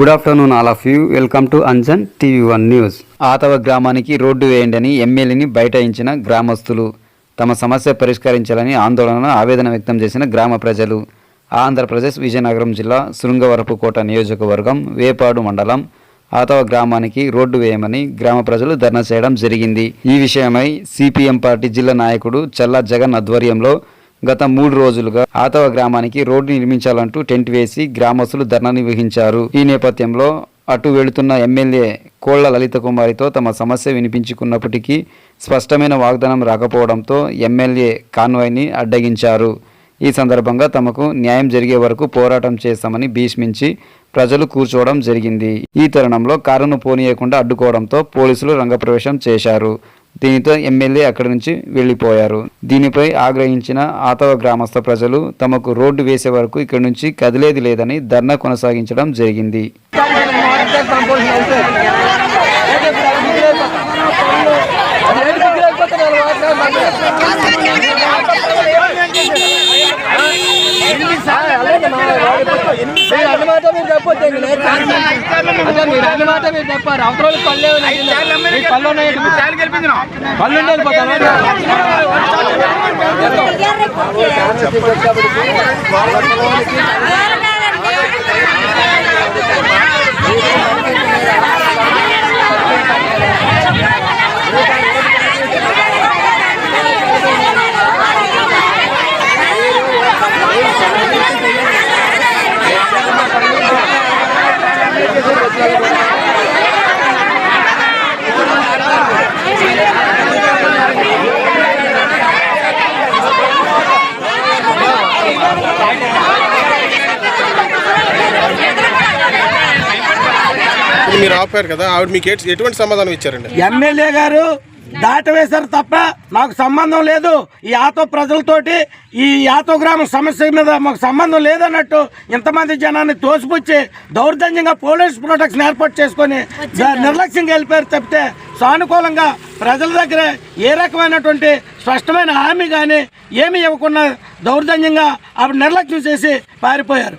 Good afternoon all of you welcome to Anjan TV one news Athava గ్రామానికి road వేయండి ఎమ్మెల్యేని బైఠాయించిన గ్రామస్తులు తమ సమస్య పరిష్కరించాలని ఆందోళన ఆవేదన వ్యక్తం చేసిన గ్రామ ప్రజలు. ఆంధ్రప్రదేశ్ విజయనగరం జిల్లా శృంగవరపుకోట నియోజకవర్గం వేపాడు మండలం ఆతవ గ్రామానికి రోడ్డు వేయమని గ్రామ ప్రజలు ధర్నా చేయడం జరిగింది. ఈ విషయమై సిపిఎం పార్టీ జిల్లా నాయకుడు చల్లా జగన్ ఆధ్వర్యంలో గత మూడు రోజులుగా ఆతవ గ్రామానికి రోడ్డు నిర్మించాలంటూ టెంట్ వేసి గ్రామస్తులు ధర్నా నిర్వహించారు. ఈ నేపథ్యంలో అటు వెళుతున్న ఎమ్మెల్యే కోళ్ళ లలిత కుమారితో తమ సమస్య వినిపించుకున్నప్పటికీ స్పష్టమైన వాగ్దానం రాకపోవడంతో ఎమ్మెల్యే కాన్వాయ్ని అడ్డగించారు. ఈ సందర్భంగా తమకు న్యాయం జరిగే వరకు పోరాటం చేస్తామని భీష్మించి ప్రజలు కూర్చోవడం జరిగింది. ఈ తరుణంలో కారును పోనీయకుండా అడ్డుకోవడంతో పోలీసులు రంగప్రవేశం చేశారు. దీనితో ఎమ్మెల్యే అక్కడి నుంచి వెళ్ళిపోయారు దీనిపై ఆగ్రహించిన ఆతవ గ్రామస్థ ప్రజలు తమకు రోడ్డు వేసే వరకు ఇక్కడి నుంచి కదిలేది లేదని ధర్నా కొనసాగించడం జరిగింది. మీరు అన్నమాట మీరు చెప్పొచ్చు మీరు అన్నమాట మీరు చెప్పారు అవసరం పళ్ళు లేవు నాకు మీకు పళ్ళు ఉన్నాయి పళ్ళు ఉండే వెళ్ళిపోతాను ఇప్పుడు మీరు ఆపారు కదా ఆవిడ మీకు ఎట్- ఎటువంటి సమాధానం ఇచ్చారండి? ఎమ్మెల్యే గారు దాటవేశారు తప్ప మాకు సంబంధం లేదు. ఈ ఆతో ప్రజలతోటి ఈ ఆతో గ్రామం సమస్య మీద మాకు సంబంధం లేదన్నట్టు ఇంతమంది జనాన్ని తోసిపుచ్చి దౌర్జన్యంగా పోలీస్ ప్రొటెక్షన్ ఏర్పాటు చేసుకొని నిర్లక్ష్యంగా వెళ్ళిపోయారు తప్పితే సానుకూలంగా ప్రజల దగ్గర ఏ రకమైనటువంటి స్పష్టమైన హామీ కానీ ఏమీ ఇవ్వకుండా దౌర్జన్యంగా ఆవిడ నిర్లక్ష్యం చేసి పారిపోయారు.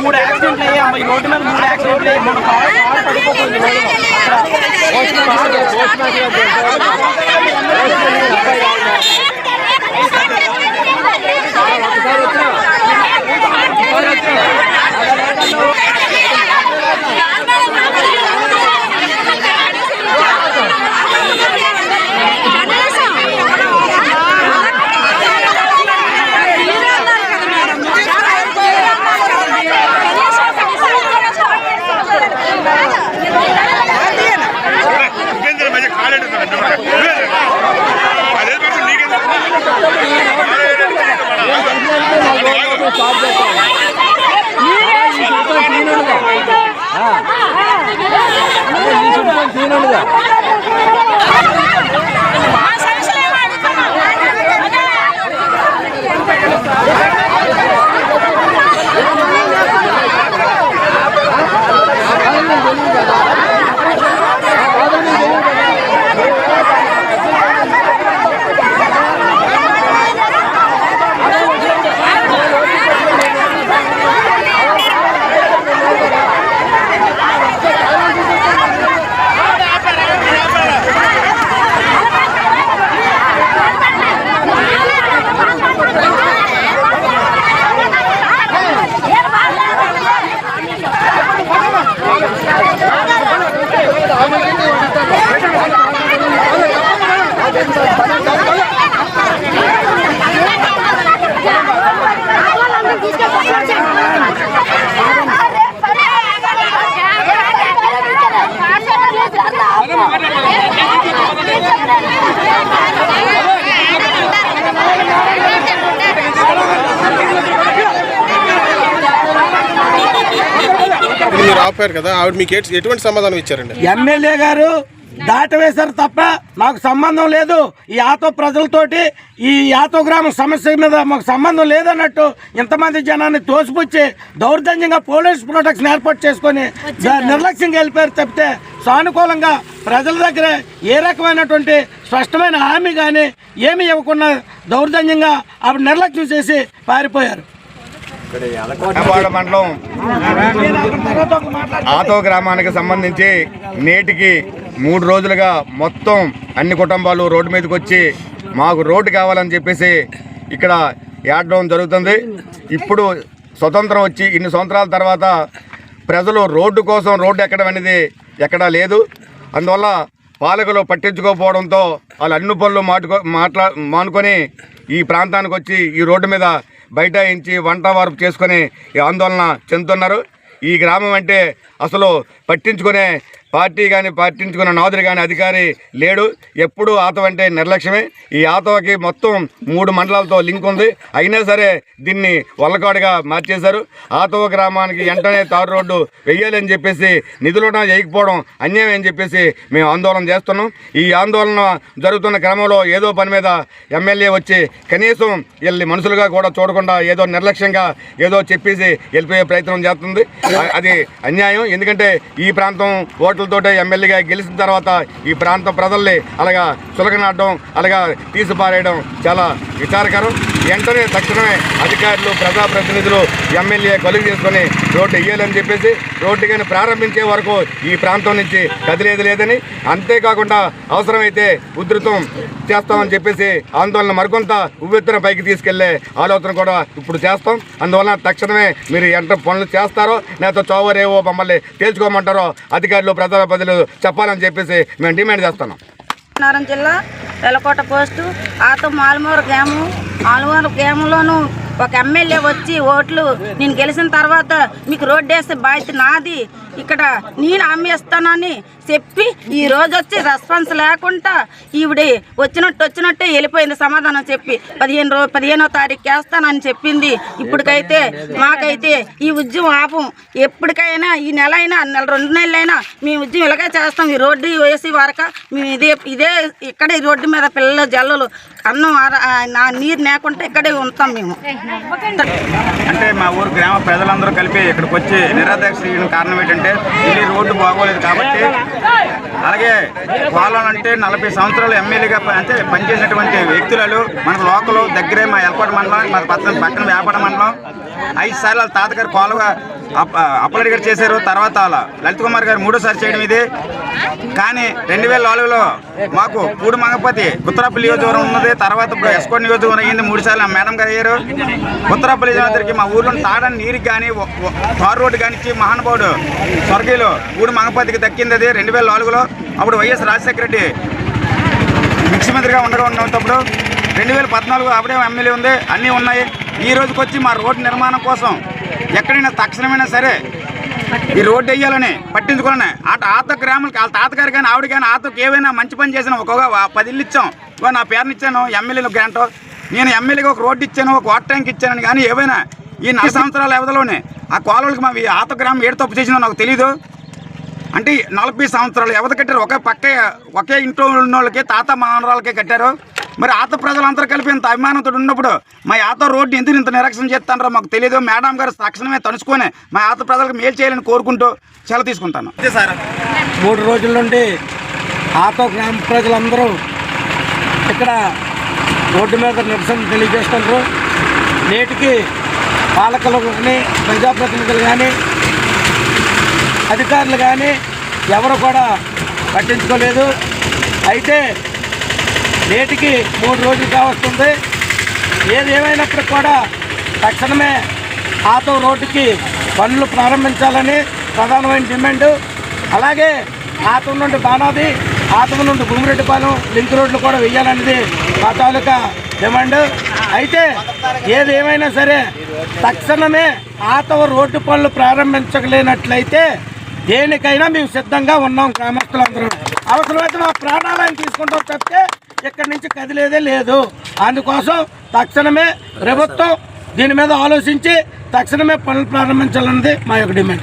మూడు యాక్సిడెంట్లు అయ్యాయి ఈ రోడ్డు మీద మూడు యాక్సిడెంట్లు అయ్యాయి మన కాలు కారు పడిపోతుంది you. ఆపారు కదా ఆవిడ మీకు ఎట్- ఎటువంటి సమాధానం ఇచ్చారండి? ఎమ్మెల్యే గారు దాటవేశారు తప్ప నాకు సంబంధం లేదు. ఈ ఆటో ప్రజలతోటి ఈ ఆటో గ్రామం సమస్య మీద మాకు సంబంధం లేదన్నట్టు ఇంతమంది జనాన్ని తోసిపుచ్చి దౌర్జన్యంగా పోలీస్ ప్రొటెక్షన్ ఏర్పాటు చేసుకొని నిర్లక్ష్యంగా వెళ్ళిపోయారు తప్పితే సానుకూలంగా ప్రజల దగ్గర ఏ రకమైనటువంటి స్పష్టమైన హామీ కానీ ఏమి ఇవ్వకుండా దౌర్జన్యంగా ఆవిడ నిర్లక్ష్యం చేసి పారిపోయారు. మండలం ఆతో గ్రామానికి సంబంధించి నేటికి మూడు రోజులుగా మొత్తం అన్ని కుటుంబాలు రోడ్డు మీదకి వచ్చి మాకు రోడ్డు కావాలని చెప్పేసి ఇక్కడ ఏడడం జరుగుతుంది. ఇప్పుడు స్వతంత్రం వచ్చి ఇన్ని సంవత్సరాల తర్వాత ప్రజలు రోడ్డు కోసం రోడ్డు ఎక్కడం అనేది ఎక్కడా లేదు. అందువల్ల పాలకులు పట్టించుకోకపోవడంతో వాళ్ళు అన్ని పనులు మాటుకో మాట్లా మానుకొని ఈ ప్రాంతానికి వచ్చి ఈ రోడ్డు మీద బైఠాయించి వంట వార్పు చేసుకొని ఈ ఆందోళన చెందుతున్నారు. ఈ గ్రామం అంటే అసలు పట్టించుకునే పార్టీ కానీ పట్టించుకునే నాదురు కానీ అధికారి లేడు. ఎప్పుడు ఆతవ అంటే నిర్లక్ష్యమే. ఈ ఆతవకి మొత్తం మూడు మండలాలతో లింక్ ఉంది. అయినా సరే దీన్ని వల్లకాడుగా మార్చేశారు. ఆతవ గ్రామానికి వెంటనే తారు రోడ్డు వెయ్యాలని చెప్పేసి నిధులు చేయకపోవడం అన్యాయం అని చెప్పేసి మేము ఆందోళన చేస్తున్నాం. ఈ ఆందోళన జరుగుతున్న క్రమంలో ఏదో పని మీద ఎమ్మెల్యే వచ్చి కనీసం వీళ్ళని మనుషులుగా కూడా చూడకుండా ఏదో నిర్లక్ష్యంగా ఏదో చెప్పేసి వెళ్ళిపోయే ప్రయత్నం చేస్తుంది. అది అన్యాయం. ఎందుకంటే ఈ ప్రాంతం ఓట్లతోటే ఎమ్మెల్యేగా గెలిచిన తర్వాత ఈ ప్రాంత ప్రజల్ని అలాగా చులకనాడడం అలాగా తీసిపారేయడం చాలా విచారకరం. వెంటనే తక్షణమే అధికారులు ప్రజాప్రతినిధులు ఎమ్మెల్యే కలుగు చేసుకొని రోడ్డు వేయాలని చెప్పేసి రోడ్డు కానీ ప్రారంభించే వరకు ఈ ప్రాంతం నుంచి కదిలేదు లేదని. అంతేకాకుండా అవసరమైతే ఉధృతం చేస్తామని చెప్పేసి ఆందోళన మరికొంత ఉవ్వెత్తున పైకి తీసుకెళ్ళే ఆలోచన కూడా ఇప్పుడు చేస్తాం. అందువలన తక్షణమే మీరు ఎంత పనులు చేస్తారో లేకపోతే చోవరేవో మమ్మల్ని తేల్చుకోమంటారో అధికారులు ప్రజాప్రతినిధులు చెప్పాలని చెప్పేసి మేము డిమాండ్ చేస్తున్నాం. నారాయణ జిల్లా వెలకోట పోస్టు ఆతో మాలమూరు గ్రామం మాలమూరు గ్రామంలోనూ ఒక ఎమ్మెల్యే వచ్చి ఓట్లు నేను గెలిచిన తర్వాత మీకు రోడ్డు వేసే బాధ్యత నాది. ఇక్కడ నేను అమ్మేస్తానని చెప్పి ఈ రోజు వచ్చి రెస్పాన్స్ లేకుండా ఈవిడ వచ్చినట్టు వచ్చినట్టే వెళ్ళిపోయింది సమాధానం చెప్పి. పదిహేను రో పదిహేనో తారీఖు వేస్తానని చెప్పింది. ఇప్పటికైతే మాకైతే ఈ ఉద్యమం ఆపం. ఎప్పటికైనా ఈ నెల అయినా నెల రెండు నెలలైనా మేము ఉద్యమం ఇలాగే చేస్తాం. ఈ రోడ్డు వేసి వరక మేము ఇదే ఇదే ఇక్కడే రోడ్డు మీద పిల్లలు జల్లలు అన్నం నా నీరు లేకుండా ఇక్కడే ఉంటాం మేము. అంటే మా ఊరు గ్రామ ప్రజలందరూ కలిపి ఇక్కడికి వచ్చి నిరాదక్ష కారణం ఏంటంటే రోడ్డు బాగోలేదు కాబట్టి అలాగే వాళ్ళంటే నలభై సంవత్సరాలు ఎమ్మెల్యేగా అంటే పనిచేసినటువంటి వ్యక్తులు మనకు లోకల్ దగ్గరే మా ఎల్పాడు మండలం మా పక్కన పక్కన వ్యాపార మండలం. ఐదు సార్లు వాళ్ళ తాతగారు కోలుగా అప్పలడి గారు చేశారు తర్వాత వాళ్ళ లలిత్ కుమార్ గారు మూడోసారి చేయడం ఇది. కానీ రెండు వేల నాలుగులో మాకు పూడి మంగపతి ఉత్తరాపల్లి నియోజకవర్గం ఉన్నది. తర్వాత ఇప్పుడు ఎస్కోట్ నియోజకవర్గం అయ్యింది. మూడు సార్లు మేడం గారు అయ్యారు. ఉత్తరాపల్లి నియోజకవర్గానికి మా ఊర్లో తాడని నీరుకి కానీ తారు రోడ్డు కానీ మహానుభావుడు స్వర్గీయులు పూడి మంగపతికి దక్కింది అది రెండు వేల నాలుగులో. అప్పుడు వైఎస్ రాజశేఖర రెడ్డి ముఖ్యమంత్రిగా ఉండగా ఉన్నప్పుడు రెండు వేల పద్నాలుగు అప్పుడే ఎమ్మెల్యే ఉంది. అన్నీ ఉన్నాయి. ఈ రోజుకొచ్చి మా రోడ్డు నిర్మాణం కోసం ఎక్కడైనా తక్షణమైనా సరే ఈ రోడ్డు వేయాలని పట్టించుకోవాలని అటు ఆత గ్రామాలకి వాళ్ళ తాతగారు కానీ ఆవిడ కానీ ఆతకు ఏవైనా మంచి పని చేసిన ఒక్కొక్క పది ఇల్లు ఇచ్చాం. నా పేరుని ఇచ్చాను ఎమ్మెల్యేలు గ్రాంట్. నేను ఎమ్మెల్యేకి ఒక రోడ్డు ఇచ్చాను ఒక వాటర్ ట్యాంక్ ఇచ్చాను కానీ ఏవైనా ఈ నాలుగు సంవత్సరాల వ్యవధిలోనే ఆ కోలకి మా ఆత గ్రామం ఏడు తప్పు చేసిందో నాకు తెలీదు. అంటే నలభై సంవత్సరాలు ఎవరు కట్టారు ఒకే పక్కే ఒకే ఇంట్లో ఉన్న వాళ్ళకి తాత మానరాలకే కట్టారు. మరి ఆత ప్రజలందరూ కలిపి ఇంత అభిమానంతో ఉన్నప్పుడు మా ఆత రోడ్డు ఎందుకు ఇంత నిరక్షణ చేస్తారో మాకు తెలియదు. మేడం గారు తక్షణమే తలుచుకొని మా ఆత ప్రజలకు మేలు చేయాలని కోరుకుంటూ సెలవు తీసుకుంటాను. సార్. మూడు రోజుల నుండి ఆతో గ్రామ ప్రజలందరూ ఇక్కడ రోడ్డు మీద నిరసన తెలియజేస్తున్నారు నేటికి పాలకులు కానీ ప్రజాప్రతినిధులు కానీ అధికారులు కానీ ఎవరు కూడా పట్టించుకోలేదు. అయితే నేటికి మూడు రోజులు కావస్తుంది. ఏది ఏమైనప్పటికి కూడా తక్షణమే ఆతో రోడ్డుకి పనులు ప్రారంభించాలని ప్రధానమైన డిమాండ్. అలాగే ఆతం నుండి బాణాది ఆతం నుండి గుమ్మిరెడ్డిపాలెం లింక్ రోడ్లు కూడా వెయ్యాలనేది మా తాలూకా డిమాండ్. అయితే ఏది ఏమైనా సరే తక్షణమే ఆతవ రోడ్డు పనులు ప్రారంభించలేనట్లయితే దేనికైనా మేము సిద్ధంగా ఉన్నాం గ్రామస్తులందరూ. అవసరమైతే మా ప్రాణాలను తీసుకుంటాం చెప్తే ఇక్కడి నుంచి కదిలేదే లేదు. అందుకోసం తక్షణమే ప్రభుత్వం దీని మీద ఆలోచించి తక్షణమే పనులు ప్రారంభించాలన్నది మా యొక్క డిమాండ్.